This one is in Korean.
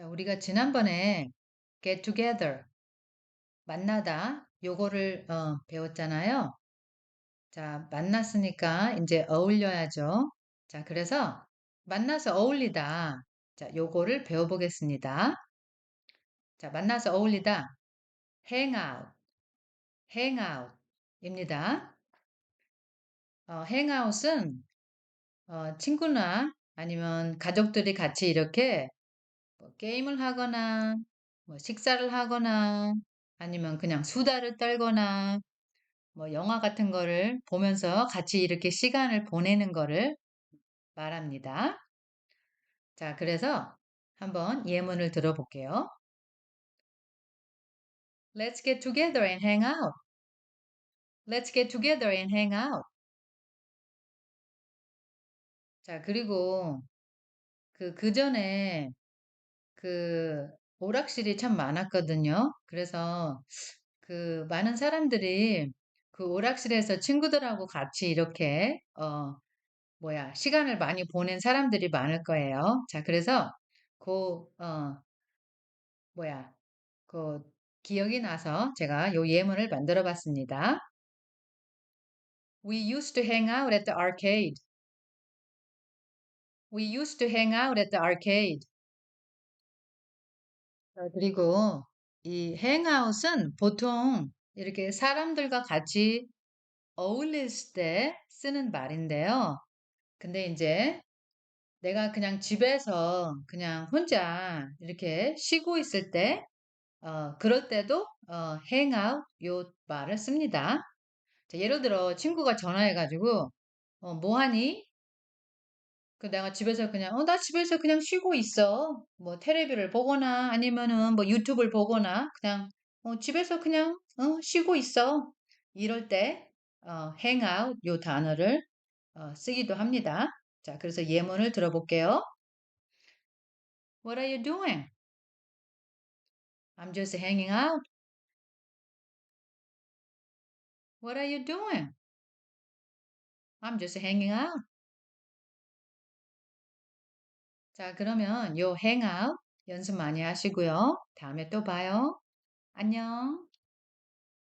자, 우리가 지난번에 get together, 만나다, 요거를 어, 배웠잖아요. 자, 만났으니까 이제 어울려야죠. 자, 그래서 만나서 어울리다. 자, 요거를 배워보겠습니다. 자, 만나서 어울리다. hang out, hang out 입니다. 어, hang out은 어, 친구나 아니면 가족들이 같이 이렇게 뭐 게임을 하거나 뭐 식사를 하거나 아니면 그냥 수다를 떨거나 뭐 영화 같은 거를 보면서 같이 이렇게 시간을 보내는 거를 말합니다. 자, 그래서 한번 예문을 들어볼게요. Let's get together and hang out. Let's get together and hang out. 자, 그리고 그, 그 전에 그 오락실이 참 많았거든요. 그래서 그 많은 사람들이 그 오락실에서 친구들하고 같이 이렇게 어 뭐야 시간을 많이 보낸 사람들이 많을 거예요. 자, 그래서 그어 뭐야 그 기억이 나서 제가 요 예문을 만들어 봤습니다. We used to hang out at the arcade. We used to hang out at the arcade. 그리고 이 hangout은 보통 이렇게 사람들과 같이 어울릴 때 쓰는 말인데요. 근데 이제 내가 그냥 집에서 그냥 혼자 이렇게 쉬고 있을 때, 어, 그럴 때도 어, hang out 요 말을 씁니다. 자, 예를 들어 친구가 전화해가지고 어, 뭐 하니? 그 내가 집에서 그냥 어, 나 집에서 그냥 쉬고 있어. 뭐 테레비를 보거나 아니면은 뭐 유튜브를 보거나 그냥 어, 집에서 그냥 어, 쉬고 있어. 이럴 때 어, hang out 요 단어를 어, 쓰기도 합니다. 자, 그래서 예문을 들어볼게요. What are you doing? I'm just hanging out. What are you doing? I'm just hanging out. 자, 그러면 요 out 연습 많이 하시고요. 다음에 또 봐요. 안녕.